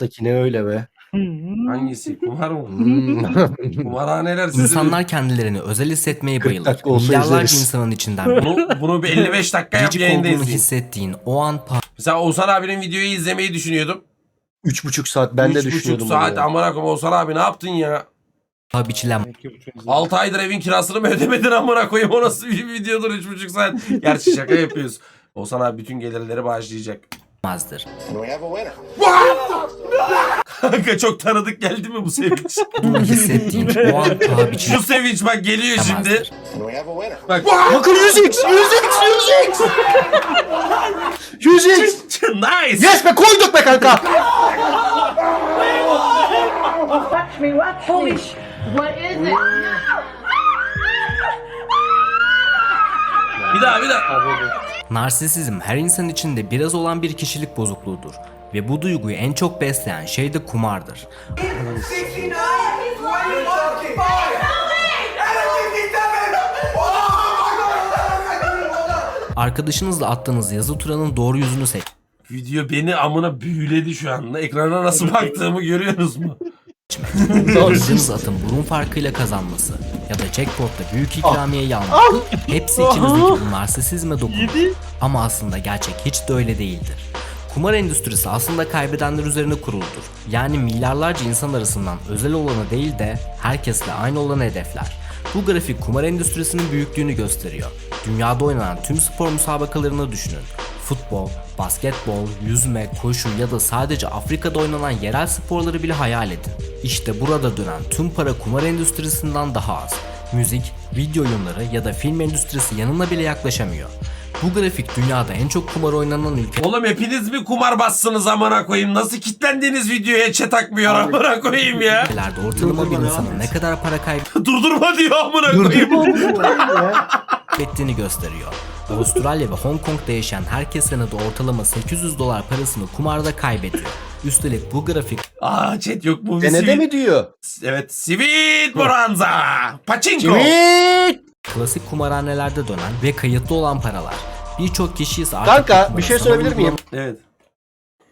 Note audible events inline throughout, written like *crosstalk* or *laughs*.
Alttaki ne öyle be? Hangisi? Kumar mı? Hmm. *laughs* Kumarhaneler sizi... İnsanlar kendilerini özel hissetmeyi 40 bayılır. dakika olsa Milyarlarca izleriz. insanın içinden Bunu, bunu bir 55 dakika yap biricik yayında olduğunu hissettiğin o an Mesela Oğuzhan abinin videoyu izlemeyi düşünüyordum. Üç buçuk saat ben de Üç buçuk düşünüyordum. saat bunu ya. amına koyayım Oğuzhan abi ne yaptın ya? paha biçilen 6 aydır evin kirasını mı ödemedin amına koyayım o nasıl bir videodur 3,5 saat. Gerçi şaka yapıyoruz. Oğuzhan abi bütün gelirleri bağışlayacak. Mazdır. And we have a winner. Kanka çok tanıdık geldi mi bu sevinç? *laughs* Bunu hissettiğin o an *laughs* paha Şu biçilemezdir. sevinç bak geliyor şimdi. Bak Bakın 100x! 100x! 100x! 100x! nice. Yes be koyduk be kanka! Watch me, watch Holy sh! What is it? Bir daha bir daha. Narsisizm her insan içinde biraz olan bir kişilik bozukluğudur. Ve bu duyguyu en çok besleyen şey de kumardır. Arkadaşınızla attığınız yazı turanın doğru yüzünü seç. Video beni amına büyüledi şu anda. Ekrana nasıl baktığımı görüyorsunuz mu? *laughs* Aradığınız atın burun farkıyla kazanması ya da jackpotta büyük ikramiyeyi almak hepsi içinizdeki bu narsisizme dokunur. Ama aslında gerçek hiç de öyle değildir. Kumar endüstrisi aslında kaybedenler üzerine kuruludur. Yani milyarlarca insan arasından özel olanı değil de herkesle aynı olanı hedefler. Bu grafik kumar endüstrisinin büyüklüğünü gösteriyor. Dünyada oynanan tüm spor müsabakalarını düşünün. Futbol, basketbol, yüzme, koşu ya da sadece Afrika'da oynanan yerel sporları bile hayal edin. İşte burada dönen tüm para kumar endüstrisinden daha az. Müzik, video oyunları ya da film endüstrisi yanına bile yaklaşamıyor. Bu grafik dünyada en çok kumar oynanan ülke Oğlum hepiniz mi kumar bassınız amına koyayım? Nasıl kitlendiğiniz videoya chat takmıyor amına koyayım ya? ülkelerde ortalama bir insanın ne kadar para *laughs* Durdurma diyor amına koyayım. kaybettiğini *laughs* gösteriyor. Avustralya ve Hong Kong'da yaşayan herkes senede ortalama 800 dolar parasını kumarda kaybediyor. Üstelik bu grafik Aa chat yok bu bir Denede sweet- mi diyor? Evet Sweet Bonanza. Pachinko. Evet. klasik kumarhanelerde dönen ve kayıtlı olan paralar. Birçok kişi ise artık Kanka bir şey söyleyebilir miyim? Evet.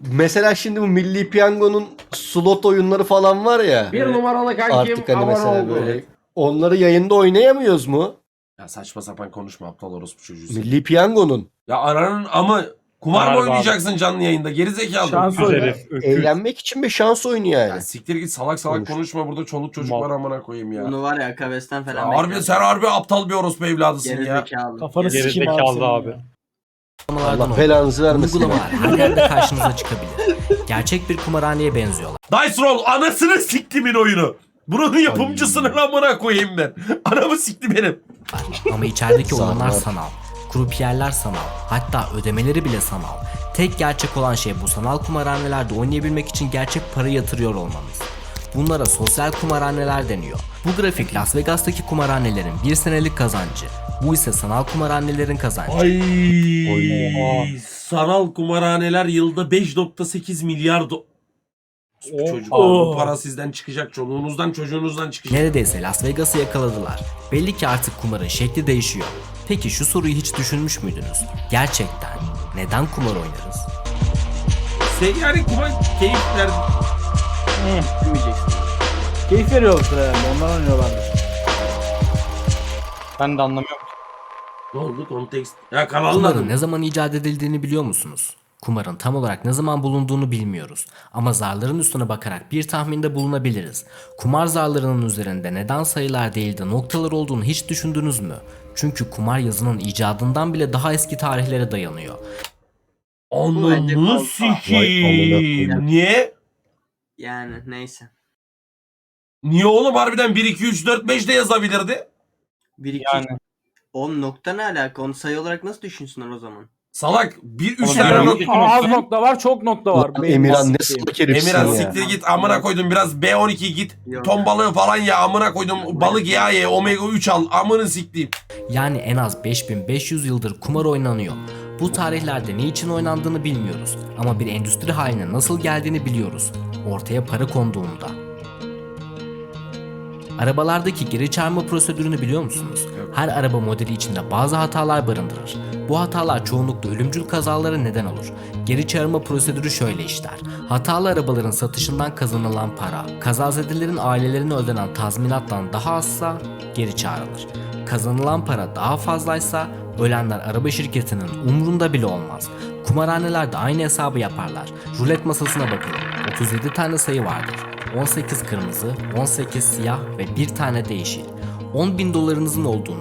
Mesela şimdi bu Milli Piyango'nun slot oyunları falan var ya. Bir numaralı kankim Artık hani mesela oldu. böyle. Onları yayında oynayamıyoruz mu? Ya saçma sapan konuşma aptal orospu çocuğu. Milli Piyango'nun. Ya aranın ama kumar mı Harbi oynayacaksın canlı yayında? Geri zekalı. Şans oyunu. Eğlenmek için bir şans oyunu Ya yani. siktir git salak salak Konuş. konuşma burada çoluk çocuk Mal. var amına koyayım ya. Bunu var ya kabesten falan. Ya harbi sen harbi aptal bir orospu evladısın ya. Gerizekalı. Kafanı sikeyim abi. abi. uygulamalardan Allah belanızı vermesin. uygulamalar her yerde karşınıza çıkabilir. Gerçek bir kumarhaneye benziyorlar. Dice Roll anasını siktimin oyunu. Bunun yapımcısını amına koyayım ben. Anamı sikti benim. Ama içerideki oyunlar Sanal. Krupiyerler sanal. Hatta ödemeleri bile sanal. Tek gerçek olan şey bu sanal kumarhanelerde oynayabilmek için gerçek para yatırıyor olmanız. Bunlara sosyal kumarhaneler deniyor. Bu grafik Las Vegas'taki kumarhanelerin bir senelik kazancı. Bu ise sanal kumarhanelerin kazancı. Ay. Sanal kumarhaneler yılda 5.8 milyar do... Oh. Çocuk bu para sizden çıkacak, çoluğunuzdan çocuğunuzdan çıkacak. Neredeyse Las Vegas'ı yakaladılar. Belli ki artık kumarın şekli değişiyor. Peki şu soruyu hiç düşünmüş müydünüz? Gerçekten neden kumar oynarız? Se- yani kumar keyifler... Bilmeyeceksin. Keyif veriyorlar herhalde. Ondan oynuyorlardır. Ben de anlamıyorum. Ne oldu kontekst? Ya kanalın Kumarın adı. ne zaman icat edildiğini biliyor musunuz? Kumarın tam olarak ne zaman bulunduğunu bilmiyoruz. Ama zarların üstüne bakarak bir tahminde bulunabiliriz. Kumar zarlarının üzerinde neden sayılar değil de noktalar olduğunu hiç düşündünüz mü? Çünkü kumar yazının icadından bile daha eski tarihlere dayanıyor. Ananı fazla. sikeyim. Niye? Yani neyse. Niye oğlum harbiden 1, 2, 3, 4, 5 de yazabilirdi? 1 2 Yani. Oğlum nokta ne alaka? Onu sayı olarak nasıl düşünsünler o zaman? Salak 1, 3 Oğlum, tane ben- not... Az nokta var, çok nokta var. Lan Benim Emirhan ne salak herifsin Emirhan ya. siktir git amına koydum biraz B12 git. Yok. Ton balığı falan ya amına koydum balık ya ye omega 3 al amını siktiğim. Yani en az 5500 yıldır kumar oynanıyor. Bu tarihlerde ne için oynandığını bilmiyoruz ama bir endüstri haline nasıl geldiğini biliyoruz. Ortaya para konduğunda. Arabalardaki geri çağırma prosedürünü biliyor musunuz? Her araba modeli içinde bazı hatalar barındırır. Bu hatalar çoğunlukla ölümcül kazalara neden olur. Geri çağırma prosedürü şöyle işler. Hatalı arabaların satışından kazanılan para, kazazedelerin ailelerine ödenen tazminattan daha azsa geri çağrılır. Kazanılan para daha fazlaysa ölenler araba şirketinin umrunda bile olmaz. Kumarhaneler de aynı hesabı yaparlar. Rulet masasına bakalım. 37 tane sayı vardır. 18 kırmızı, 18 siyah ve bir tane değişik. 10 bin dolarınızın olduğunu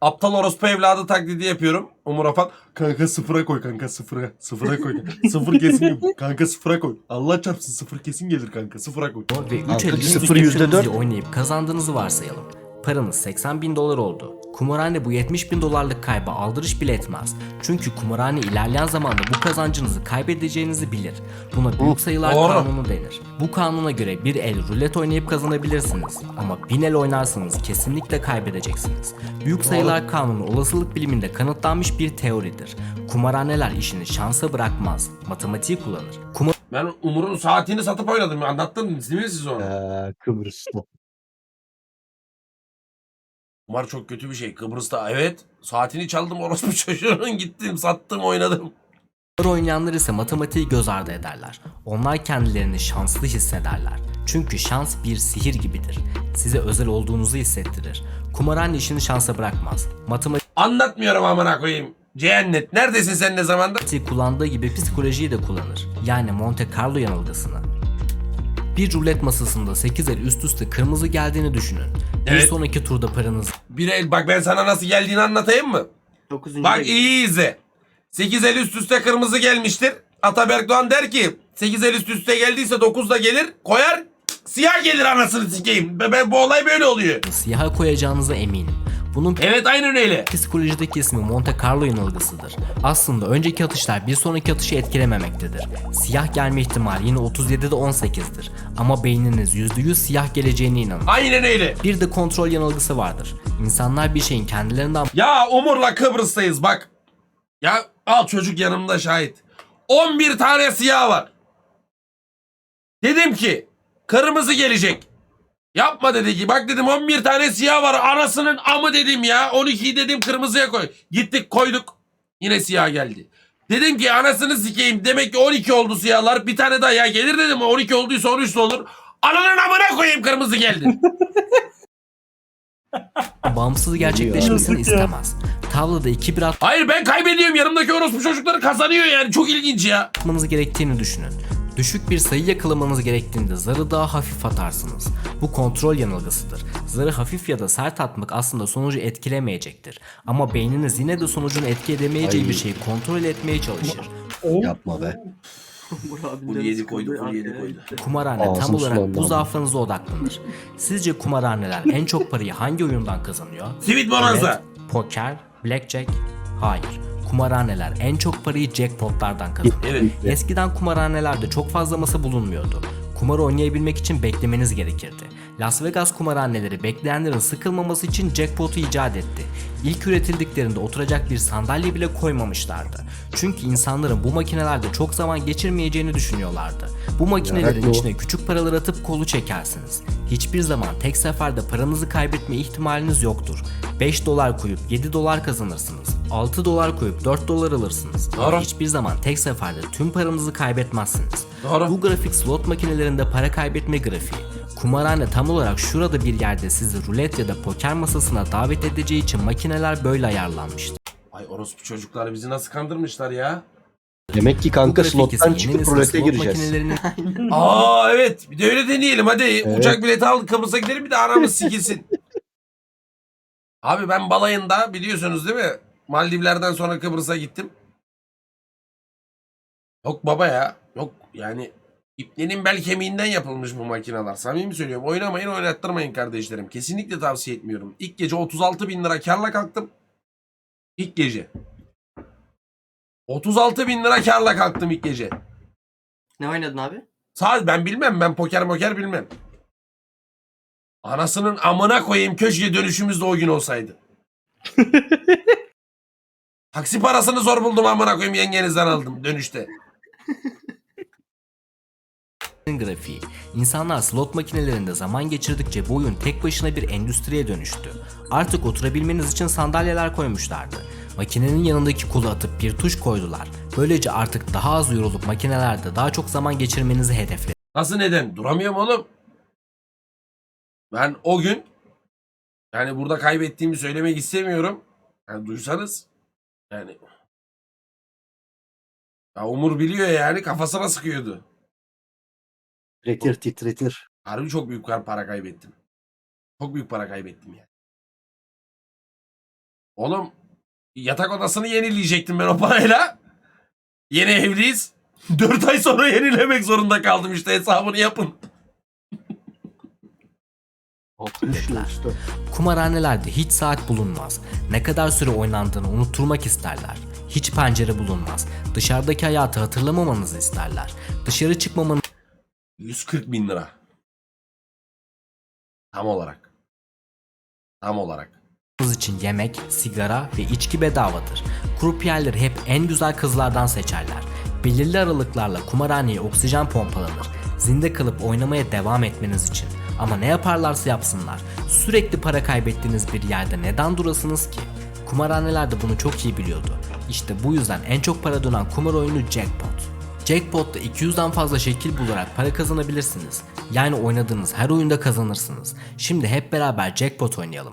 Aptal orospu evladı taklidi yapıyorum. Umur Afan. Kanka sıfıra koy kanka sıfıra. Sıfıra koy. *laughs* Sıfır kesin yok. Kanka sıfıra koy. Allah çarpsın sıfır kesin gelir kanka. Sıfıra koy. ve 3 Kanka, el sıfır yüzde dört. oynayıp kazandığınızı varsayalım. Paranız 80 bin dolar oldu. Kumarhane bu 70 bin dolarlık kayba aldırış bile etmez. Çünkü kumarhane ilerleyen zamanda bu kazancınızı kaybedeceğinizi bilir. Buna büyük sayılar Doğru. kanunu denir. Bu kanuna göre bir el rulet oynayıp kazanabilirsiniz. Ama bin el oynarsanız kesinlikle kaybedeceksiniz. Büyük sayılar kanunu olasılık biliminde kanıtlanmış bir teoridir. Kumarhaneler işini şansa bırakmaz. Matematiği kullanır. Kumar Ben Umur'un saatini satıp oynadım. Anlattım değil mi siz onu? Ee, Kıbrıs'ta. Umar çok kötü bir şey. Kıbrıs'ta evet. Saatini çaldım orospu *laughs* çocuğunun gittim sattım oynadım. oynayanlar ise matematiği göz ardı ederler. Onlar kendilerini şanslı hissederler. Çünkü şans bir sihir gibidir. Size özel olduğunuzu hissettirir. Kumarhane işini şansa bırakmaz. Matematiği Anlatmıyorum amına koyayım. Cehennet. Neredesin sen ne zamandır? kullandığı gibi psikolojiyi de kullanır. Yani Monte Carlo yanılgısını. Bir rulet masasında 8 el üst üste kırmızı geldiğini düşünün. Bir Evet. sonraki turda paranız Bir el bak ben sana nasıl geldiğini anlatayım mı? 9. Bak iyi izle. 8 el üst üste kırmızı gelmiştir. Ataberk Doğan der ki 8 el üst üste geldiyse 9 da gelir. Koyar siyah gelir anasını sikeyim. Ben, ben- bu olay böyle oluyor. siyaha koyacağınıza eminim. Bunun Evet aynen öyle. Psikolojideki ismi Monte Carlo yanılgısıdır. Aslında önceki atışlar bir sonraki atışı etkilememektedir. Siyah gelme ihtimali yine 37'de 18'dir. Ama beyniniz %100 siyah geleceğine inanır. Aynen öyle. Bir de kontrol yanılgısı vardır. İnsanlar bir şeyin kendilerinden Ya Umur'la Kıbrıs'tayız bak. Ya al çocuk yanımda şahit. 11 tane siyah var. Dedim ki kırmızı gelecek. Yapma dedi ki bak dedim 11 tane siyah var anasının amı dedim ya 12'yi dedim kırmızıya koy. Gittik koyduk yine siyah geldi. Dedim ki anasını sikeyim demek ki 12 oldu siyahlar bir tane daha ya gelir dedim 12 olduysa 13 de olur. Ananın amına koyayım kırmızı geldi. *laughs* bağımsız gerçekleşmesini istemez. Tavlada iki bir Hayır ben kaybediyorum yanımdaki orospu çocukları kazanıyor yani çok ilginç ya. atmanız gerektiğini düşünün. Düşük bir sayı yakalamanız gerektiğinde zarı daha hafif atarsınız. Bu kontrol yanılgısıdır. Zarı hafif ya da sert atmak aslında sonucu etkilemeyecektir. Ama beyniniz yine de sonucun etki edemeyeceği Ay. bir şeyi kontrol etmeye çalışır. Yapma be. *laughs* Full yedi koydu, full yedi koydu. Kumarhane tam Ağzım olarak sulandı bu ama. zaafınıza odaklanır. Sizce kumarhaneler en çok parayı hangi oyundan kazanıyor? Sweet Bonanza. Evet, poker, blackjack? Hayır. Kumarhaneler en çok parayı jackpotlardan kazanıyor. Evet. Eskiden kumarhanelerde çok fazla masa bulunmuyordu. Kumar oynayabilmek için beklemeniz gerekirdi. Las Vegas kumarhaneleri bekleyenlerin sıkılmaması için jackpot'u icat etti. İlk üretildiklerinde oturacak bir sandalye bile koymamışlardı. Çünkü insanların bu makinelerde çok zaman geçirmeyeceğini düşünüyorlardı. Bu makinelerin Yarak içine küçük paralar atıp kolu çekersiniz. Hiçbir zaman tek seferde paranızı kaybetme ihtimaliniz yoktur. 5 dolar koyup 7 dolar kazanırsınız. 6 dolar koyup 4 dolar alırsınız. Ama Doğru. hiçbir zaman tek seferde tüm paranızı kaybetmezsiniz. Doğru. Bu grafik slot makinelerinde para kaybetme grafiği. Kumarhane tam olarak şurada bir yerde sizi rulet ya da poker masasına davet edeceği için makineler böyle ayarlanmıştır. Ay orospu çocuklar bizi nasıl kandırmışlar ya. Demek ki kanka slottan çıkıp rulete gireceğiz. *laughs* Aa evet bir de öyle deneyelim hadi. Uçak bileti aldık Kıbrıs'a gidelim bir de aramız sikilsin. *laughs* Abi ben balayında biliyorsunuz değil mi? Maldivler'den sonra Kıbrıs'a gittim. Yok baba ya. Yok yani iplerin bel kemiğinden yapılmış bu makineler. Samimi söylüyorum. Oynamayın oynattırmayın kardeşlerim. Kesinlikle tavsiye etmiyorum. İlk gece 36 bin lira karla kalktım. İlk gece. 36 bin lira karla kalktım ilk gece. Ne oynadın abi? Sağ ben bilmem ben poker moker bilmem. Anasının amına koyayım köşke dönüşümüz de o gün olsaydı. *laughs* Taksi parasını zor buldum amına koyayım yengenizden aldım dönüşte. grafiği. İnsanlar slot makinelerinde zaman geçirdikçe bu oyun tek başına bir endüstriye dönüştü. Artık oturabilmeniz için sandalyeler koymuşlardı. Makinenin yanındaki kolu atıp bir tuş koydular. Böylece artık daha az yorulup makinelerde daha çok zaman geçirmenizi hedefledi. Nasıl neden? Duramıyorum oğlum. Ben o gün yani burada kaybettiğimi söylemek istemiyorum. Yani duysanız yani ya Umur biliyor yani kafasına sıkıyordu. Titretir titretir. Harbi çok büyük para kaybettim. Çok büyük para kaybettim yani. Oğlum yatak odasını yenileyecektim ben o parayla. Yeni evliyiz. *laughs* 4 ay sonra yenilemek zorunda kaldım işte hesabını yapın. 60 yıl usta. Kumarhanelerde hiç saat bulunmaz. Ne kadar süre oynandığını unutturmak isterler. Hiç pencere bulunmaz. Dışarıdaki hayatı hatırlamamanızı isterler. Dışarı çıkmamanızı 140 bin lira. Tam olarak. Tam olarak. için yemek, sigara ve içki bedavadır. Krupiyerleri hep en güzel kızlardan seçerler. Belirli aralıklarla kumarhaneye oksijen pompalanır. Zinde kalıp oynamaya devam etmeniz için. Ama ne yaparlarsa yapsınlar. Sürekli para kaybettiğiniz bir yerde neden durasınız ki? Kumarhaneler de bunu çok iyi biliyordu. İşte bu yüzden en çok para dönen kumar oyunu Jackpot. Jackpot'ta 200'den fazla şekil bularak para kazanabilirsiniz. Yani oynadığınız her oyunda kazanırsınız. Şimdi hep beraber Jackpot oynayalım.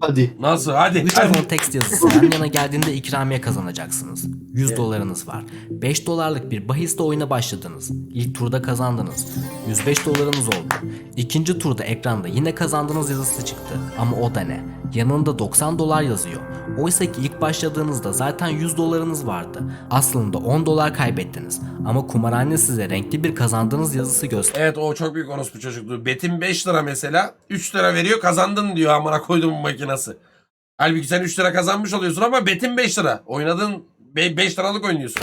Hadi. Nasıl? Hadi. 3 hadi. iPhone text yazısı yan yana geldiğinde ikramiye kazanacaksınız. 100 dolarınız var. 5 dolarlık bir bahisle oyuna başladınız. İlk turda kazandınız. 105 dolarınız oldu. İkinci turda ekranda yine kazandığınız yazısı çıktı. Ama o da ne? Yanında 90 dolar yazıyor. Oysa ki ilk başladığınızda zaten 100 dolarınız vardı. Aslında 10 dolar kaybettiniz. Ama kumarhane size renkli bir kazandığınız yazısı gösterdi. Evet o çok büyük orospu çocukluğu. Betim 5 lira mesela 3 lira veriyor kazandın diyor amına koydum makinası. Halbuki sen 3 lira kazanmış oluyorsun ama betin 5 lira. Oynadığın 5 liralık oynuyorsun.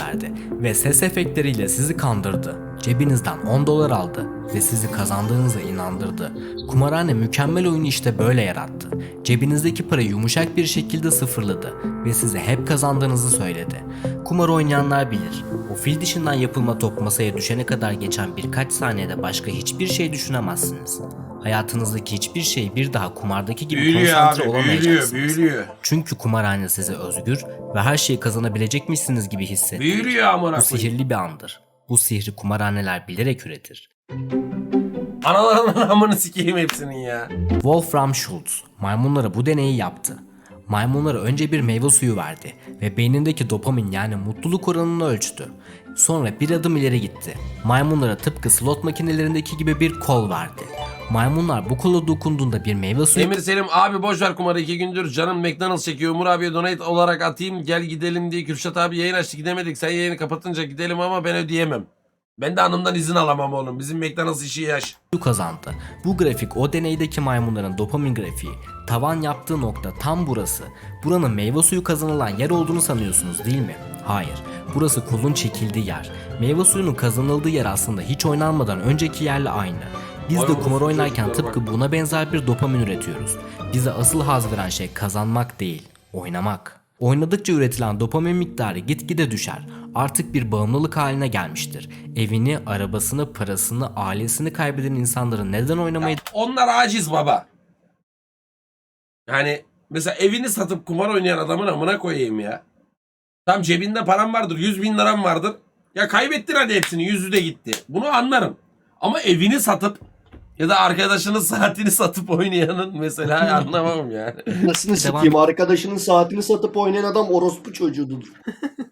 ve ses efektleriyle sizi kandırdı. Cebinizden 10 dolar aldı ve sizi kazandığınıza inandırdı. Kumarhane mükemmel oyunu işte böyle yarattı. Cebinizdeki parayı yumuşak bir şekilde sıfırladı ve size hep kazandığınızı söyledi. Kumar oynayanlar bilir. O fil dişinden yapılma top masaya düşene kadar geçen birkaç saniyede başka hiçbir şey düşünemezsiniz. Hayatınızdaki hiçbir şey bir daha kumardaki gibi Büyülüyor konsantre abi büyülüyor olamayacaksınız. büyülüyor. Çünkü kumarhane size özgür ve her şeyi kazanabilecekmişsiniz gibi hissettirir. Büyülüyor amına Bu sihirli bir andır. Bu sihri kumarhaneler bilerek üretir. Analarının *laughs* amını sikeyim hepsinin ya. Wolfram Schultz maymunlara bu deneyi yaptı. Maymunlara önce bir meyve suyu verdi ve beynindeki dopamin yani mutluluk oranını ölçtü. Sonra bir adım ileri gitti. Maymunlara tıpkı slot makinelerindeki gibi bir kol verdi. Maymunlar bu kola dokunduğunda bir meyve suyu Emir Selim abi boş ver kumarı iki gündür canım McDonald's çekiyor. Umur abiye donate olarak atayım gel gidelim diye Kürşat abi yayın açtı gidemedik. Sen yayını kapatınca gidelim ama ben ödeyemem. Ben de hanımdan izin alamam oğlum. Bizim McDonald's işi yaş. kazandı. Bu grafik o deneydeki maymunların dopamin grafiği. Tavan yaptığı nokta tam burası. Buranın meyve suyu kazanılan yer olduğunu sanıyorsunuz değil mi? Hayır. Burası kolun çekildiği yer. Meyve suyunun kazanıldığı yer aslında hiç oynanmadan önceki yerle aynı. Biz de kumar oynarken tıpkı buna benzer bir dopamin üretiyoruz. Bize asıl haz veren şey kazanmak değil, oynamak. Oynadıkça üretilen dopamin miktarı gitgide düşer. Artık bir bağımlılık haline gelmiştir. Evini, arabasını, parasını, ailesini kaybeden insanların neden oynamayı Onlar aciz baba. Yani mesela evini satıp kumar oynayan adamın amına koyayım ya. Tam cebinde param vardır 100 bin liram vardır. Ya kaybettin hadi hepsini yüzü de gitti. Bunu anlarım. Ama evini satıp ya da arkadaşının saatini satıp oynayanın mesela *laughs* anlamam yani. Nasıl sikeyim? Arkadaşının saatini satıp oynayan adam orospu çocuğudur. *laughs*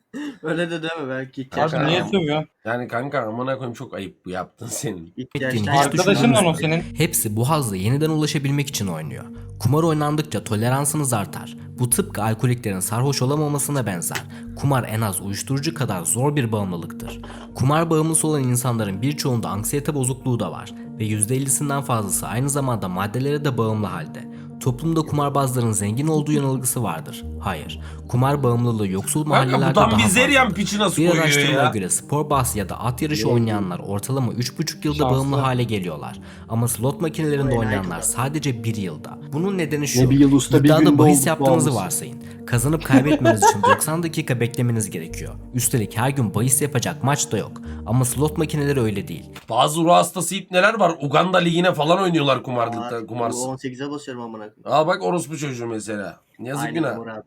Öyle de deme belki Abi niye sövüyorsun? Yani kanka amına koyayım çok ayıp bu yaptın senin. *laughs* Hiç Arkadaşın lan o senin. Hepsi bu hazla yeniden ulaşabilmek için oynuyor. Kumar oynandıkça toleransınız artar. Bu tıpkı alkoliklerin sarhoş olamamasına benzer. Kumar en az uyuşturucu kadar zor bir bağımlılıktır. Kumar bağımlısı olan insanların birçoğunda anksiyete bozukluğu da var ve %50'sinden fazlası aynı zamanda maddelere de bağımlı halde. Toplumda kumarbazların zengin olduğu yanılgısı vardır. Hayır. Kumar bağımlılığı yoksul mahallelerde daha fazladır. piçi nasıl Bir koyuyor araştırmaya ya? göre spor bahsi ya da at yarışı oynayanlar ortalama 3,5 yılda Şanslı. bağımlı hale geliyorlar. Ama slot makinelerinde oynayanlar sadece 1 yılda. Bunun nedeni şu. Ne bir yıl usta, bir iddiada günde bahis olduk yaptığınızı bağımlısı. varsayın. Kazanıp kaybetmeniz için *laughs* 90 dakika beklemeniz gerekiyor. Üstelik her gün bahis yapacak maç da yok. Ama slot makineleri öyle değil. Bazı ruh hastası ipneler var. Uganda ligine falan oynuyorlar kumarlıkta, Aa, kumarsız. bu 18'e basıyorum amına koyayım. Aa bak orospu çocuğu mesela. Yazık Aynen günah. Abi.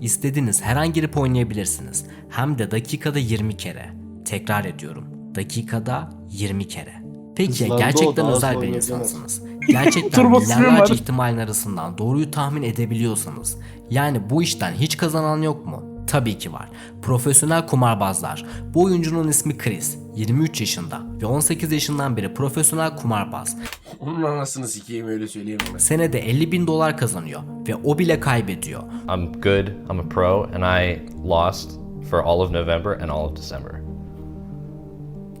İstediğiniz her an girip oynayabilirsiniz. Hem de dakikada 20 kere. Tekrar ediyorum. Dakikada 20 kere. Peki ya Hızlandı o, gerçekten daha özel bir insansınız. *laughs* Gerçekten Turbo stream milyarlarca var. ihtimalin arasından doğruyu tahmin edebiliyorsanız. Yani bu işten hiç kazanan yok mu? Tabii ki var. Profesyonel kumarbazlar. Bu oyuncunun ismi Chris. 23 yaşında ve 18 yaşından beri profesyonel kumarbaz. Onun anasını sikeyim öyle söyleyeyim ben. Senede 50 bin dolar kazanıyor ve o bile kaybediyor. I'm good, I'm a pro, and I lost for all of November and all of December.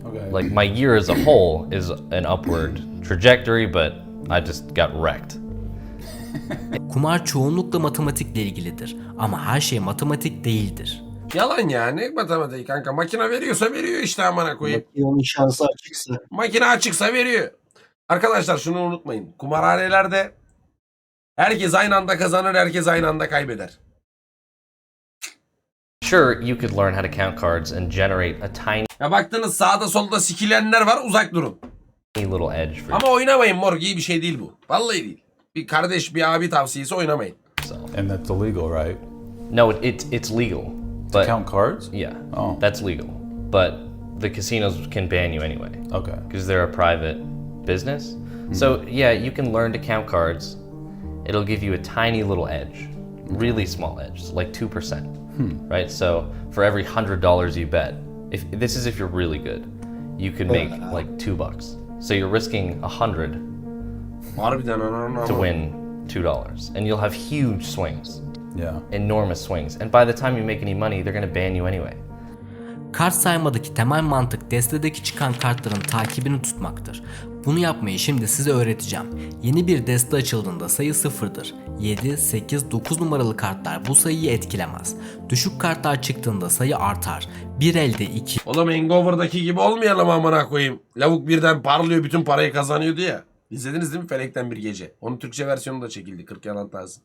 Okay. Like my year as a whole is an upward trajectory, but I just got wrecked. Kumar çoğunlukla matematikle ilgilidir ama her şey matematik değildir. Yalan yani matematik kanka. Makine veriyorsa veriyor işte amına koyayım. Makinenin şansı açıksa. Makine açıksa veriyor. Arkadaşlar şunu unutmayın. Kumarhanelerde herkes aynı anda kazanır, herkes aynı anda kaybeder. Sure, you could learn how to count cards and generate a tiny Ya baktınız sağda solda sikilenler var uzak durun. little edge for Ama oynamayın mor iyi bir şey değil bu. Vallahi değil. Bir kardeş bir abi tavsiyesi oynamayın. yourself. And that's illegal, right? No, it, it it's legal, but Count cards? yeah, Oh. that's legal. But the casinos can ban you anyway Okay. because they're a private business. Hmm. So yeah, you can learn to count cards. It'll give you a tiny little edge, really small edge, like two percent, hmm. right? So for every hundred dollars you bet, if this is if you're really good, you could make like two bucks. So you're risking a hundred Harbiden ananı to win two dollars, and you'll have huge swings, Yeah. enormous swings. And by the time you make any money, they're gonna ban you anyway. Kart saymadaki temel mantık destedeki çıkan kartların takibini tutmaktır. Bunu yapmayı şimdi size öğreteceğim. Yeni bir deste açıldığında sayı sıfırdır. 7, 8, 9 numaralı kartlar bu sayıyı etkilemez. Düşük kartlar çıktığında sayı artar. Bir elde 2, Oğlum Hangover'daki gibi olmayalım amına koyayım. Lavuk birden parlıyor bütün parayı kazanıyordu ya. İzlediniz değil mi Felek'ten bir gece? Onun Türkçe versiyonu da çekildi 40 yalan tazı.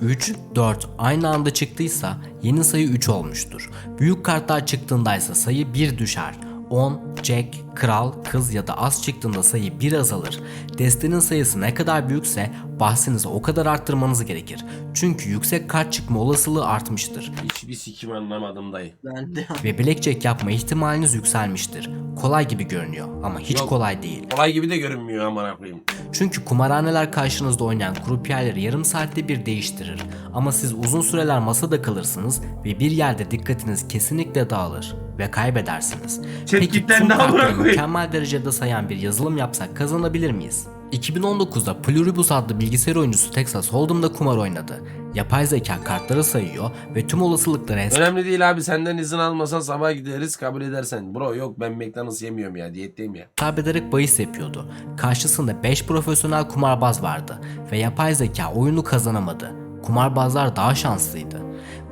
3, 4 aynı anda çıktıysa yeni sayı 3 olmuştur. Büyük kartlar çıktığındaysa sayı 1 düşer. 10, Jack, Kral, Kız ya da As çıktığında sayı 1 azalır. Destenin sayısı ne kadar büyükse bahsinizi o kadar arttırmanız gerekir. Çünkü yüksek kart çıkma olasılığı artmıştır Hiçbir sikim anlamadım dayı. Ben de ve blackjack yapma ihtimaliniz yükselmiştir. Kolay gibi görünüyor ama hiç Yok. kolay değil. Kolay gibi de görünmüyor amına koyayım. Çünkü kumarhaneler karşınızda oynayan krupiyerleri yarım saatte bir değiştirir. Ama siz uzun süreler masada kalırsınız ve bir yerde dikkatiniz kesinlikle dağılır ve kaybedersiniz. Amına kartları koyayım. Mükemmel derecede sayan bir yazılım yapsak kazanabilir miyiz? 2019'da Pluribus adlı bilgisayar oyuncusu Texas Hold'em'da kumar oynadı. Yapay zeka kartları sayıyor ve tüm olasılıkları Önemli değil abi senden izin almasan sabah gideriz kabul edersen. Bro yok ben McDonald's yemiyorum ya diyetteyim ya. hesap ederek bahis yapıyordu. Karşısında 5 profesyonel kumarbaz vardı ve yapay zeka oyunu kazanamadı. Kumarbazlar daha şanslıydı.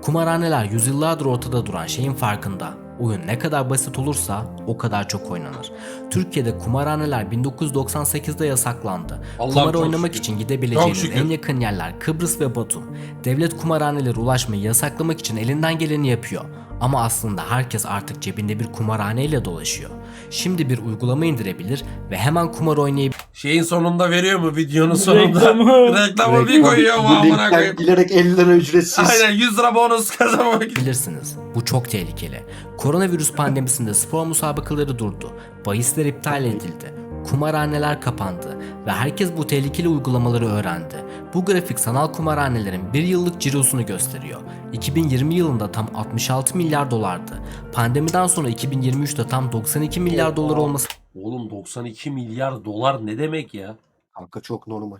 Kumarhaneler yüzyıllardır ortada duran şeyin farkında. Oyun ne kadar basit olursa o kadar çok oynanır. Türkiye'de kumarhaneler 1998'de yasaklandı. Allah'ım Kumar oynamak şükür. için gidebileceğiniz en yakın yerler Kıbrıs ve Batum. Devlet kumarhanelere ulaşmayı yasaklamak için elinden geleni yapıyor. Ama aslında herkes artık cebinde bir kumarhaneyle dolaşıyor. Şimdi bir uygulama indirebilir ve hemen kumar oynayabilir. Şeyin sonunda veriyor mu videonun sonunda? Reklamı. *laughs* Reklamı bir koyuyor mu amına koyayım. bilerek 50 lira ücretsiz. Aynen 100 lira bonus kazanmak bilirsiniz. Bu çok tehlikeli. Koronavirüs pandemisinde spor müsabakaları durdu. Bahisler iptal edildi. Kumarhaneler kapandı ve herkes bu tehlikeli uygulamaları öğrendi. Bu grafik sanal kumarhanelerin bir yıllık cirosunu gösteriyor. 2020 yılında tam 66 milyar dolardı. Pandemiden sonra 2023'te tam 92 milyar dolar olması Oğlum 92 milyar dolar ne demek ya? Kanka çok normal.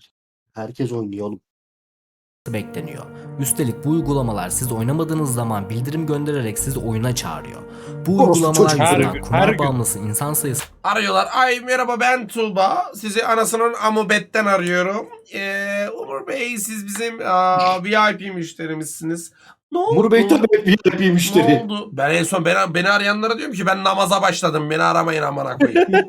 Herkes oynuyor oğlum. Bekleniyor. Üstelik bu uygulamalar siz oynamadığınız zaman bildirim göndererek sizi oyuna çağırıyor. Bu Orospu uygulamalar çocuk. Her yüzünden gün, her kumar gün. bağımlısı insan sayısı Arıyorlar. Ay merhaba ben Tuğba. Sizi anasının amubetten arıyorum. Ee, Umur Bey siz bizim aa, *laughs* VIP müşterimizsiniz. Ne oldu? Umur Bey tabii VIP Ne müşteri. oldu? Ben en son beni, beni arayanlara diyorum ki ben namaza başladım. Beni aramayın amına koyayım. *laughs*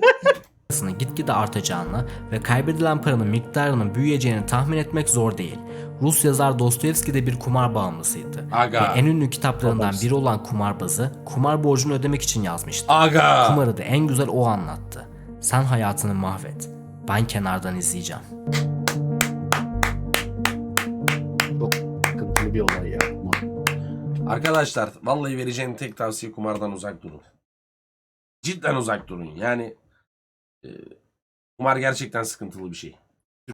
sayısının gitgide artacağını ve kaybedilen paranın miktarının büyüyeceğini tahmin etmek zor değil. Rus yazar Dostoyevski de bir kumar bağımlısıydı. Aga. Ve en ünlü kitaplarından biri olan Kumarbazı, kumar borcunu ödemek için yazmıştı. Aga. Kumarı da en güzel o anlattı. Sen hayatını mahvet. Ben kenardan izleyeceğim. Çok sıkıntılı bir olay ya. Arkadaşlar vallahi vereceğim tek tavsiye kumardan uzak durun. Cidden uzak durun. Yani kumar gerçekten sıkıntılı bir şey.